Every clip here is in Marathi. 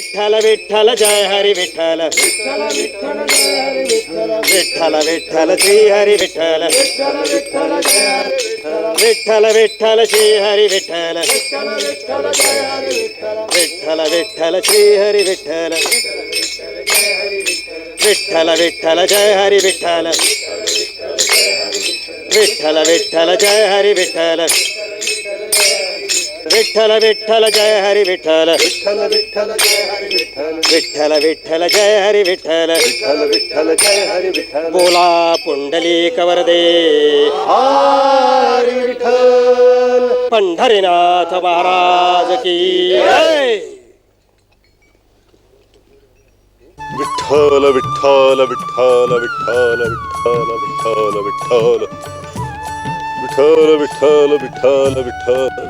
ವಿಠಲ ವಿಠಲ ಜಯ ಹರಿ ವಿಠಲ ವಿಠಲ ವಿಠಲ ಶ್ರೀ ಹರಿ ವಿಠಲ ವಿಠಲ ವಿಠಲ ಶ್ರೀ ಹರಿ ವಿಠಲ ವಿಠಲ ವಿಠಲ ಶ್ರೀ ಹರಿ ವಿಠಲ ವಿಠಲ ವಿಠಲ ಜಯ ಹರಿ ವಿಠಲ ವಿಠಲ ವಿಠಲ ಜಯ ಹರಿ ವಿಠಲ विठ्ठल विठ्ठल जय हरी विठ्ठल विठ्ठल विठ्ठल जय हरी विठ्ठल विठ्ठल विठ्ठल जय हरी विठ्ठल विठ्ठल विठ्ठल जय हरी विठ्ठल बोला पुंडलिक वरदे हरी विठ्ठल पंढरीनाथ महाराज की जय विठ्ठल विठ्ठल विठ्ठल विठ्ठल विठ्ठल विठ्ठल विठ्ठल विठ्ठल विठ्ठल विठ्ठल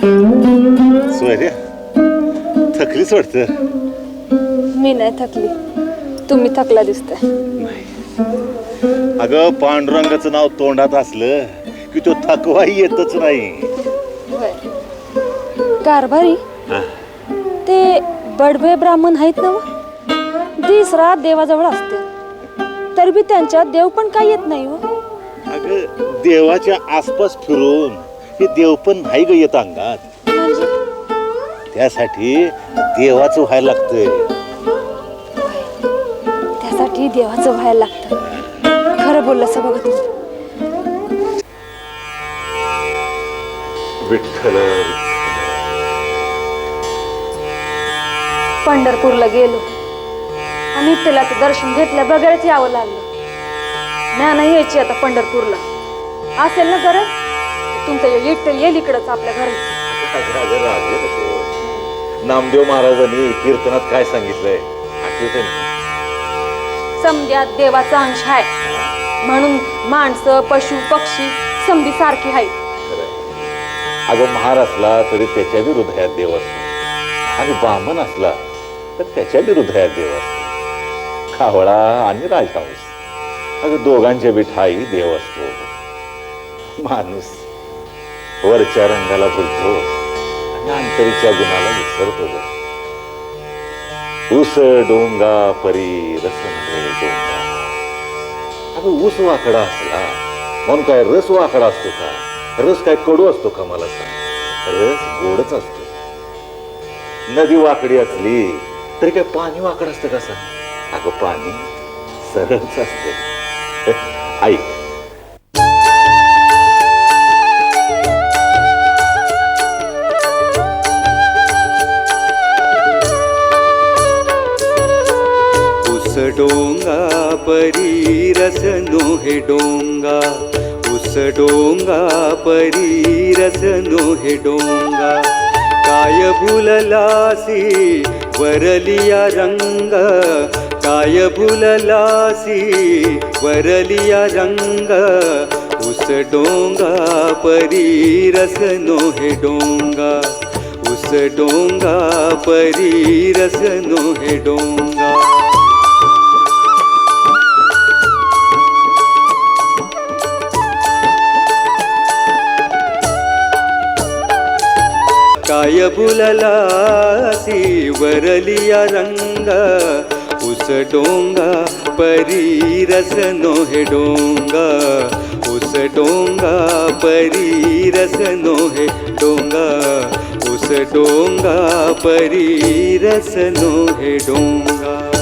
सोयऱ्या थकलीच वाटतं मी नाही थकली तुम्ही थकला दिसताय अगं पांडुरंगाचं नाव तोंडात असलं की तो थकवा येतच नाही. कारभारी. ते बडबे ब्राह्मण आहेत ना व? दिस रात देवाजवळ असते. तर बी त्यांच्यात देव पण काय येत नाही हो? अगं देवाच्या आसपास फिरून हे देव पण नाही ग येत अंगात. त्यासाठी देवाचं व्हायला लागतंय. त्यासाठी देवाचं व्हायला लागतं. खरं बोललं बघा तुम्ही. विठ्ठल पंढरपूरला गेलो. आणि विठ्ठलाचं दर्शन घेतल्या बगैरच यावं लागलं. ज्ञान यायची आता पंढरपूरला. असेल ना गरज? तुमचं हे विठ्ठल येईल इकडंच आपल्या घरी. राजे. नामदेव महाराजांनी कीर्तनात काय सांगितलंय? आठवतंय ना? समध्यात देवाचा अंश आहे. म्हणून माणसं पशु पक्षी समधी सारखी आहेत. खरंय. अगं महार असला तरी त्याच्या बी हृदयात देव असतो आणि बामन असला तर त्याच्या बी हृदयात देव असतो खावळा आणि राजहंस. अगं दोघांच्या बी ठाई देव असतो. माणूस. वरच्या रंगाला भुलतो आणि अंतरीच्या गुणाला विसरतो ग. ऊस डोंगा परी रसमध्ये डोंगा. अगं ऊस वाकडा असला म्हणून काय रस वाकडा असतो का? रस काय कडू असतो का मला सांग? रस गोडच असतो. नदी वाकडी असली तरी काय पाणी वाकड असतं का सांग? अगं पाणी सरळच असतं. ऐक डोंगा परी रस नोहे डोंगा. उस डोंगा परी रस नोहे डोंगा. काय भुललासी वरलिया रंग? काय भुललासी वरलिया रंग? उस डोंगा परी रस नोहे डोंगा. उस डोंगा परी रस नोहे डोंगा. काय बुललासी वरलिया रंग? उस डोंगा परी रस नोहे डोंगा। उस डोंगा परी रस नोहे डोंगा। उस डोंगा परी रस नोहे डोंगा।